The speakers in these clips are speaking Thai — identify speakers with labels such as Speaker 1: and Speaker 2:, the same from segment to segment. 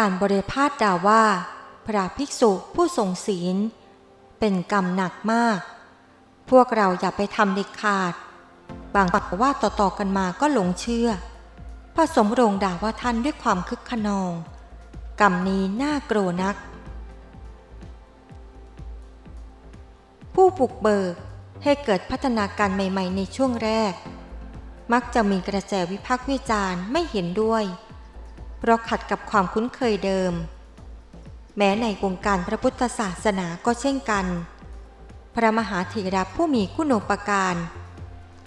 Speaker 1: การบริพาทด่าว่า พระภิกษุผู้ทรงศีล เป็นกรรมหนักมาก พวกเราอย่าไปทำเด็ดขาด บางปักว่าต่อๆกันมาก็หลงเชื่อพระสมโรงด่าว่าท่านด้วยความคึกขนอง กรรมนี้น่ากลัวนัก ผู้บุกเบิกให้เกิดพัฒนาการใหม่ ๆ ในช่วงแรก มักจะมีกระแสวิพากษ์วิจารณ์ไม่เห็นด้วย เพราะขัดกับความคุ้นเคยเดิม แม้ในวงการพระพุทธศาสนาก็เช่นกัน พระมหาเถระผู้มีคุณูปการ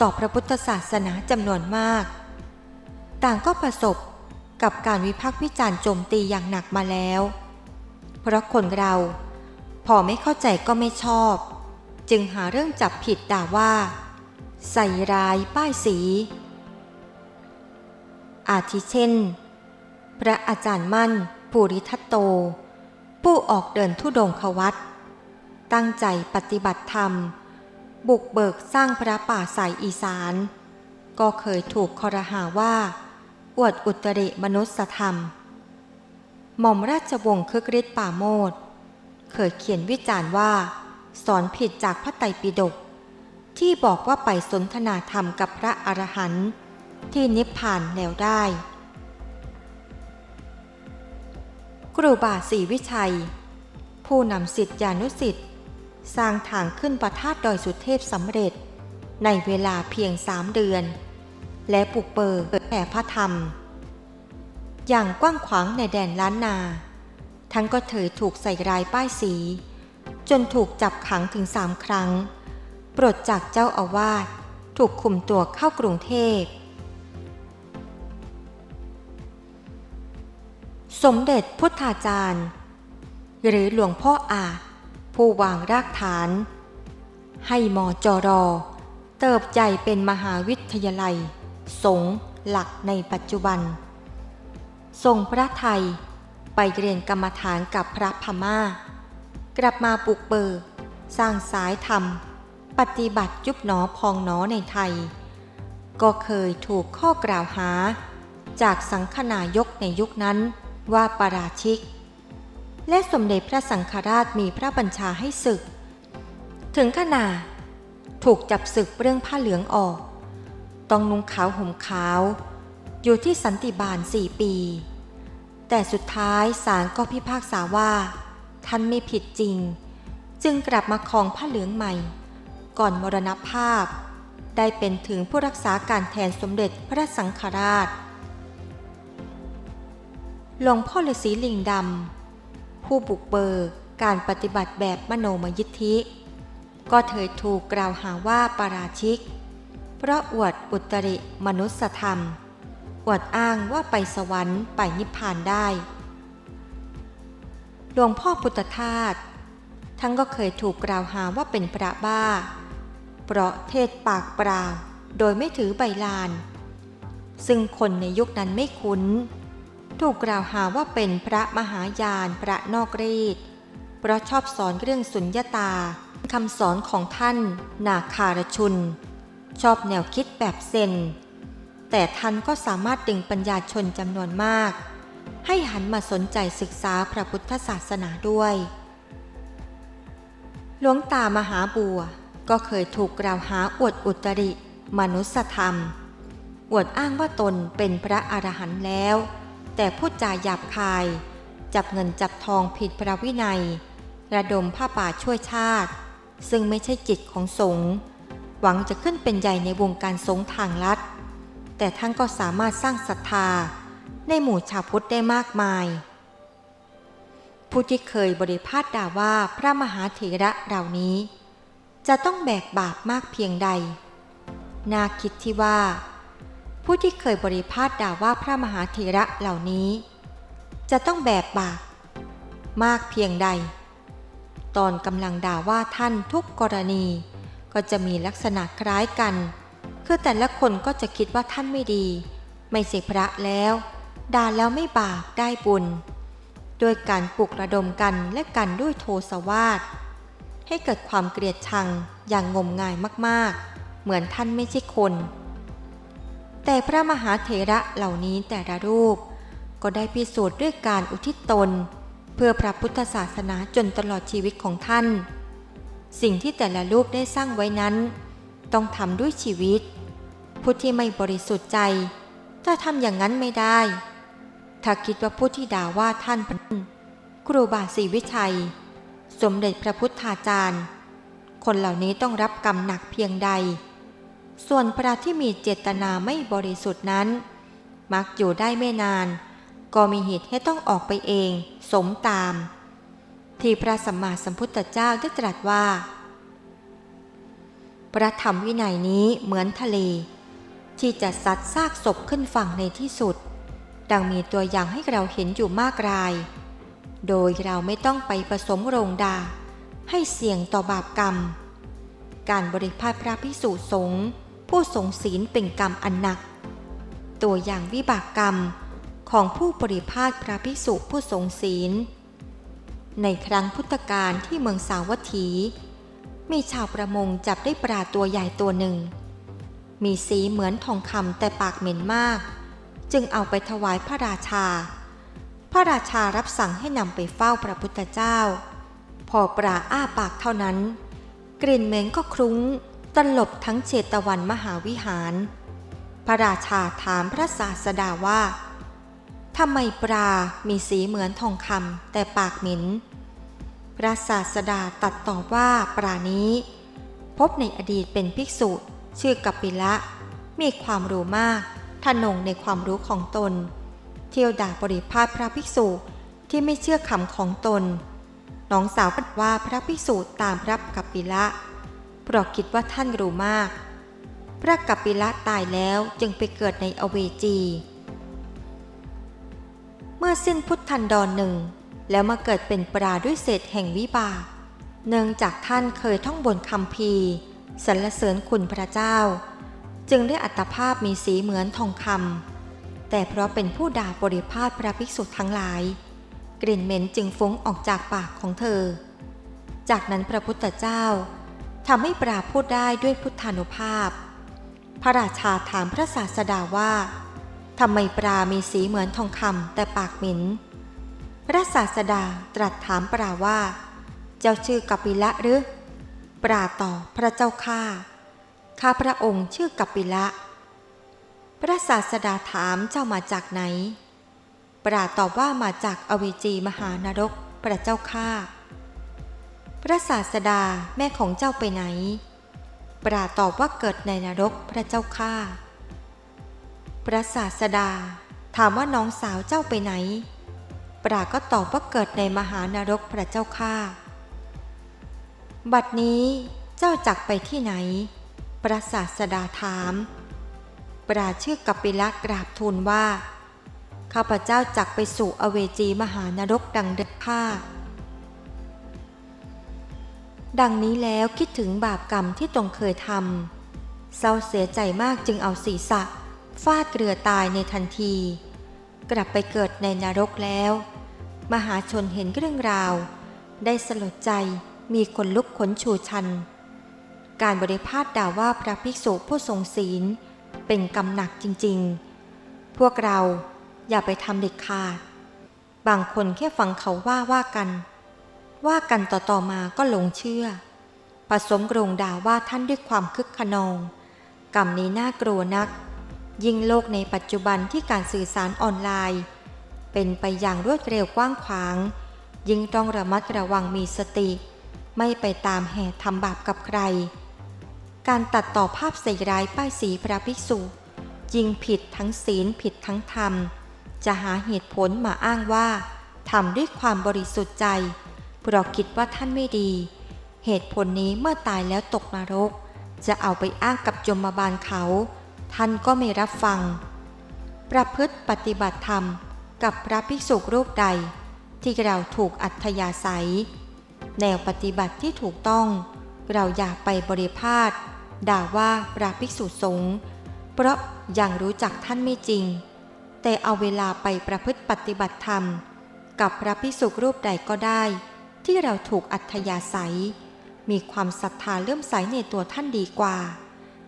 Speaker 1: ต่อพระพุทธศาสนาจำนวนมาก ต่างก็ประสบกับการวิพากษ์วิจารณ์โจมตีอย่างหนักมาแล้ว เพราะคนเราพอไม่เข้าใจก็ไม่ชอบ จึงหาเรื่องจับผิดด่าว่า ใส่ร้ายป้ายสี อาทิเช่น พระอาจารย์มั่นปุริทัตโต ผู้ออกเดินทุดงควัตตั้งใจปฏิบัติธรรม บุกเบิกสร้างพระป่าสายอีสาน ก็เคยถูกคอรหาว่า อวดอุตริมนุสธรรม หม่อมราชวงศ์คึกฤทธิ์ป่าโมดเคยเขียนวิจารณ์ว่า สอนผิดจากพระไตรปิฎกที่บอกว่าไปสนทนาธรรมกับพระอรหันต์ที่นิพพานแล้วได้ ครูบาศรีวิชัย ผู้นำสิทธิานุสิทธิ์สร้างทางขึ้นประทาดดอยสุเทพสำเร็จ ในเวลาเพียงสามเดือน และปลุกเปิดแผ่พระธรรม อย่างกว้างขวางในแดนล้านนา ทั้งก็เถยถูกใส่รายป้ายสี จนถูกจับขังถึงสามครั้ง ปลดจากเจ้าอาวาสถูกคุมตัวเข้ากรุงเทพ สมเด็จพุทธาจารย์ หรือหลวงพ่ออาผู้วางรากฐาน ให้มอจอรอ เติบใหญ่เป็นมหาวิทยาลัย สงหลักในปัจจุบัน ทรงพระไทยไปเรียนกรรมฐานกับพระพมา่า กลับมาปลุกเบิกสร้างสายธรรม ปฏิบัติยุบหนอพองหนอในไทย ก็เคยถูกข้อกล่าวหา จากสังฆนายกในยุคนั้น ว่าปาราชิก และสมเด็จพระสังฆราชมีพระบัญชาให้ศึก ถึงขนาดถูกจับศึกเรื่องผ้าเหลืองออก ต้องนุ่งขาวห่มขาว อยู่ที่สันติบาลสี่ปี แต่สุดท้ายศาลก็พิพากษาว่า ท่านไม่ผิดจริง จึงกลับมาครองผ้าเหลืองใหม่ ก่อนมรณภาพ ได้เป็นถึงผู้รักษาการแทนสมเด็จพระสังฆราช หลวงพ่อฤาษีลิงดำผู้บุกเบิกการปฏิบัติแบบมโนมยิทธิ ก็เถยถูกกล่าวหาว่าปาราชิก เพราะอวดอุตริมนุสธรรม อวดอ้างว่าไปสวรรค์ไปนิพพานได้ หลวงพ่อพุทธทาสทั้งก็เคยถูกกล่าวหาว่าเป็นพระบ้า เพราะเทศปากเปล่าโดยไม่ถือใบลาน ซึ่งคนในยุคนั้นไม่คุ้น ถูกกล่าวหาว่าเป็นพระมหายานพระนอกรีดเพราะชอบสอนเรื่องสุญญาตาคำสอนของท่านนาคารชุน ชอบแนวคิดแบบเซน แต่ท่านก็สามารถดึงปัญญาชนจำนวนมาก ให้หันมาสนใจศึกษาพระพุทธศาสนาด้วย หลวงตามหาบัวก็เคยถูกกล่าวหาอวดอุตริ มนุสธรรม อวดอ้างว่าตนเป็นพระอรหันต์แล้ว แต่พูดจาหยาบคาย จับเงินจับทองผิดพระวินัย ระดมผ้าป่าช่วยชาติ ซึ่งไม่ใช่จิตของสงฆ์หวังจะขึ้นเป็นใหญ่ในวงการสงฆ์ทางลัด แต่ท่านก็สามารถสร้างศรัทธาในหมู่ชาวพุทธได้มากมาย ผู้ที่เคยบริพาทด่าว่าพระมหาเถระเหล่านี้ จะต้องแบกบาปมากเพียงใดน่าคิดที่ว่า ผู้ที่เคยบริพาทด่าว่าพระมหาเถระเหล่านี้ จะต้องแบกบาปมากเพียงใด ตอนกำลังด่าว่าท่านทุกกรณี ก็จะมีลักษณะคล้ายกัน คือแต่ละคนก็จะคิดว่าท่านไม่ดี ไม่ใช่พระแล้วด่าแล้วไม่บาปได้บุญด้วยการปลุกระดมกันและกันด้วยโทสวาทให้เกิดความเกลียดชังอย่างงมงายมากๆ เหมือนท่านไม่ใช่คน แต่พระมหาเถระเหล่านี้แต่ละรูป ก็ได้พิสูจน์ด้วยการอุทิศตน เพื่อพระพุทธศาสนาจนตลอดชีวิตของท่าน สิ่งที่แต่ละรูปได้สร้างไว้นั้น ต้องทำด้วยชีวิต ผู้ที่ไม่บริสุทธิ์ใจถ้าทำอย่างนั้นไม่ได้ ถ้าคิดว่าผู้ที่ด่าว่าท่านเป็นครูบาศรีวิชัย สมเด็จพระพุทธาจารย์ คนเหล่านี้ต้องรับกรรมหนักเพียงใด ส่วนพระที่มีเจตนาไม่บริสุทธิ์นั้น มักอยู่ได้ไม่นาน ก็มีเหตุให้ต้องออกไปเอง สมตาม ที่พระสัมมาสัมพุทธเจ้าได้ตรัสว่า พระธรรมวินัยนี้เหมือนทะเล ที่จะซัดซากศพขึ้นฝั่งในที่สุด ดังมีตัวอย่างให้เราเห็นอยู่มากราย โดยเราไม่ต้องไปผสมโรงดา ให้เสี่ยงต่อบาปกรรม การบริพาทพระพิสุสงฆ์ ผู้ทรงศีลเป็นกรรมอันหนัก ตัวอย่างวิบากกรรมของผู้บริพาทพระพิสุผู้ทรงศีล ในครั้งพุทธกาลที่เมืองสาวัตถี มีชาวประมงจับได้ปลาตัวใหญ่ตัวหนึ่ง มีสีเหมือนทองคำแต่ปากเหม็นมาก จึงเอาไปถวายพระราชา พระราชารับสั่งให้นำไปเฝ้าพระพุทธเจ้า พอปลาอ้าปากเท่านั้น กลิ่นเหม็นก็คลุ้ง ตลบทั้งเชตวันมหาวิหาร พระราชาถามพระศาสดาว่าทำไมปลามีสีเหมือนทองคำแต่ปากเหม็นพระศาสดาตัดตอบว่าปลานี้ พบในอดีตเป็นภิกษุชื่อกัปปิละ มีความรู้มากทะนงในความรู้ของตน เที่ยวด่าบริพาทพระภิกษุที่ไม่เชื่อคำของตน น้องสาวปัดว่าพระภิกษุตามพระกัปปิละ เพราะคิดว่าท่านรู้มาก พระกัปปิละตายแล้วจึงไปเกิดในอเวจี เมื่อสิ้นพุทธันดรหนึ่ง แล้วมาเกิดเป็นปราด้วยเศษแห่งวิบาก เนื่องจากท่านเคยท่องบนคำพีสรรเสริญคุณพระเจ้า จึงได้อัตภาพมีสีเหมือนทองคำแต่เพราะเป็นผู้ด่าบริพาทพระภิกษุทั้งหลาย กลิ่นเหม็นจึงฟุ้งออกจากปากของเธอ จากนั้นพระพุทธเจ้า ทำให้ปราพูดได้ด้วยพุทธานุภาพ พระราชาถามพระศาสดาว่าทำไมปลามีสีเหมือนทองคำแต่ปากหม็นพระศาสดาตรัสถามปราว่า เจ้าชื่อกัปปิละหรือ ปราตอบพระเจ้าข้าข้าพระองค์ชื่อกัปปิละ พระศาสดาถามเจ้ามาจากไหน ปราตอบว่ามาจากอเวจีมหานรกพระเจ้าข้า พระศาสดาแม่ของเจ้าไปไหน ปราตอบว่าเกิดในนรกพระเจ้าข้าพระศาสดาถามว่าน้องสาวเจ้าไปไหน ปราก็ตอบว่าเกิดในมหานรกพระเจ้าข้าบัดนี้เจ้าจักไปที่ไหน พระศาสดาถาม ปราชื่อกัปปิละกราบทูลว่า ข้าพเจ้าจักไปสู่อเวจีมหานรกดังเด็ดข้า ดังนี้แล้วคิดถึงบาปกรรมที่ตนเคยทำเศร้าเสียใจมากจึงเอาศีรษะฟาดเกลือตายในทันที กลับไปเกิดในนรกแล้ว มหาชนเห็นเรื่องราว ได้สลดใจมีคนลุกขนชูชัน การบริพาทด่าว่าพระภิกษุผู้ทรงศีล เป็นกรรมหนักจริงๆ พวกเราอย่าไปทำเด็ดขาด บางคนแค่ฟังเขาว่าว่ากัน ว่ากันต่อๆมาก็หลงเชื่อ ผสมกรงด่าว่าท่านด้วยความคึกขนอง กรรมนี้น่ากลัวนัก ยิ่งโลกในปัจจุบันที่การสื่อสารออนไลน์ เป็นไปอย่างรวดเร็วกว้างขวาง ยิ่งต้องระมัดระวังมีสติ ไม่ไปตามแห่ทำบาปกับใคร การตัดต่อภาพใส่ร้ายป้ายสีพระภิกษุยิ่งผิดทั้งศีลผิดทั้งธรรม จะหาเหตุผลมาอ้างว่าทำด้วยความบริสุทธิ์ใจ เพราะคิดว่าท่านไม่ดี เหตุผลนี้เมื่อตายแล้วตกนรก จะเอาไปอ้างกับจมบาลเขา ท่านก็ไม่รับฟัง ประพฤติปฏิบัติธรรมกับพระภิกษุรูปใด ที่เราถูกอัธยาศัย แนวปฏิบัติที่ถูกต้อง เราอย่าไปบริพาทด่าว่าพระภิกษุสงฆ์เพราะยังรู้จักท่านไม่จริง แต่เอาเวลาไปประพฤติปฏิบัติธรรม กับพระภิกษุรูปใดก็ได้ ที่เราถูกอัธยาศัย มีความศรัทธาเลื่อมใสในตัวท่านดีกว่า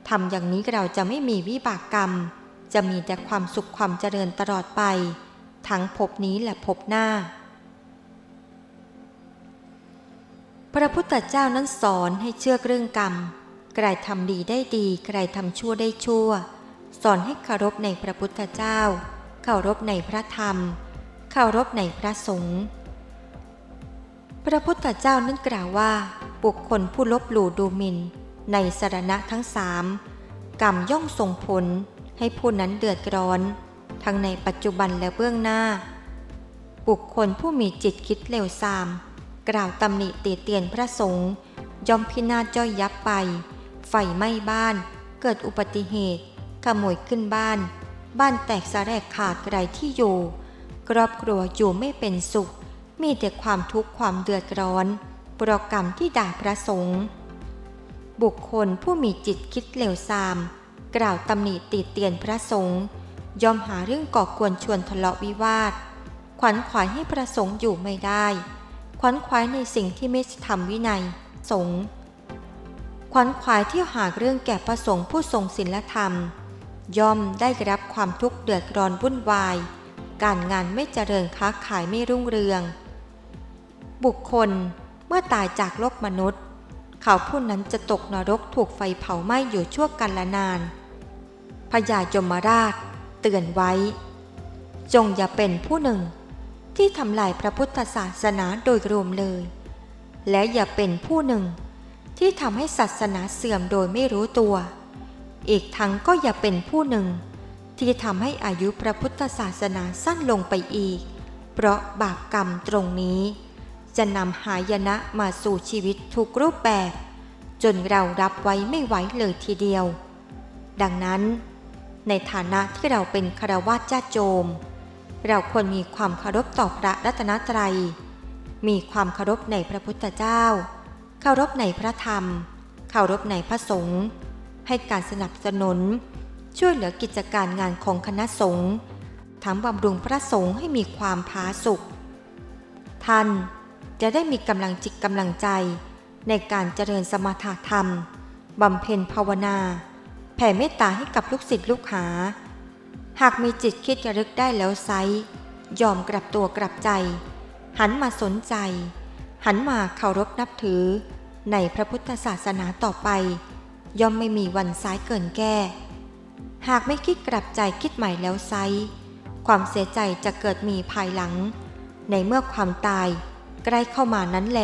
Speaker 1: ทำอย่างนี้เราจะไม่มีวิบากกรรม จะมีแต่ความสุขความเจริญตลอดไป ทั้งภพนี้และภพหน้า พระพุทธเจ้านั้นสอนให้เชื่อเรื่องกรรมใครทำดีได้ดีใครทำชั่วได้ชั่ว สอนให้เคารพในพระพุทธเจ้า เคารพในพระธรรม เคารพในพระสงฆ์ พระพุทธเจ้านั้นกล่าวว่า บุคคลผู้ลบหลู่ดูหมิ่น ในสรณะทั้งสามกรรมย่อมส่งผลให้ผู้นั้นเดือดร้อน ทั้งในปัจจุบันและเบื้องหน้า บุคคลผู้มีจิตคิดเลวทราม กล่าวตำหนิตีเตียนพระสงฆ์ย่อมพินาศย่อยยับไป ไฟไหม้บ้าน เกิดอุบัติเหตุ ขโมยขึ้นบ้าน บ้านแตกสาแรกขาดไรที่อยู่ ครอบครัวอยู่ไม่เป็นสุข มีแต่ความทุกข์ความเดือดร้อนปรกรรมที่ด่าพระสงฆ์บุคคลผู้มีจิตคิดเลวทราม กล่าวตำหนิติเตียนพระสงฆ์ยอมหาเรื่องก่อกวนชวนทะเลาะวิวาท ขวัญขวายให้พระสงฆ์อยู่ไม่ได้ ขวัญขวายในสิ่งที่ไม่ทำวินัยสงฆ์ขวัญขวายที่หากเรื่องแก่พระสงฆ์ผู้ทรงศีลธรรม ย่อมได้รับความทุกข์เดือดร้อนวุ่นวาย การงานไม่เจริญค้าขายไม่รุ่งเรือง บุคคลเมื่อตายจากโลกมนุษย์ เขาผู้นั้นจะตกนรกถูกไฟเผาไหม้อยู่ชั่วกันละนาน พญายมราช เตือนไว้ จงอย่าเป็นผู้หนึ่ง ที่ทำลายพระพุทธศาสนาโดยรวมเลย และอย่าเป็นผู้หนึ่ง ที่ทำให้ศาสนาเสื่อมโดยไม่รู้ตัว อีกทั้งก็อย่าเป็นผู้หนึ่ง ที่ทำให้อายุพระพุทธศาสนาสั้นลงไปอีก เพราะบาปกรรมตรงนี้ จะนำหายนะมาสู่ชีวิตทุกรูปแบบ จนเรารับไว้ไม่ไหวเลยทีเดียว ดังนั้น ในฐานะที่เราเป็นคารวะญาติโยมเราควรมีความเคารพต่อพระรัตนตรัย มีความเคารพในพระพุทธเจ้า เคารพในพระธรรม เคารพในพระสงฆ์ให้การสนับสนุน ช่วยเหลือกิจการงานของคณะสงฆ์ทั้งบำรุงพระสงฆ์ให้มีความผาสุกท่าน จะได้มีกำลังจิตกำลังใจ ในการเจริญสมถะธรรมบำเพ็ญภาวนา แผ่เมตตาให้กับลูกศิษย์ลูกหา หากมีจิตคิดระลึกได้แล้วไซยอมกลับตัวกลับใจ หันมาสนใจ หันมาเคารพนับถือ ในพระพุทธศาสนาต่อไป ย่อมไม่มีวันซ้ายเกินแก้ หากไม่คิดกลับใจคิดใหม่แล้วไซความเสียใจจะเกิดมีภายหลัง ในเมื่อความตาย ใกล้เข้ามานั้นแล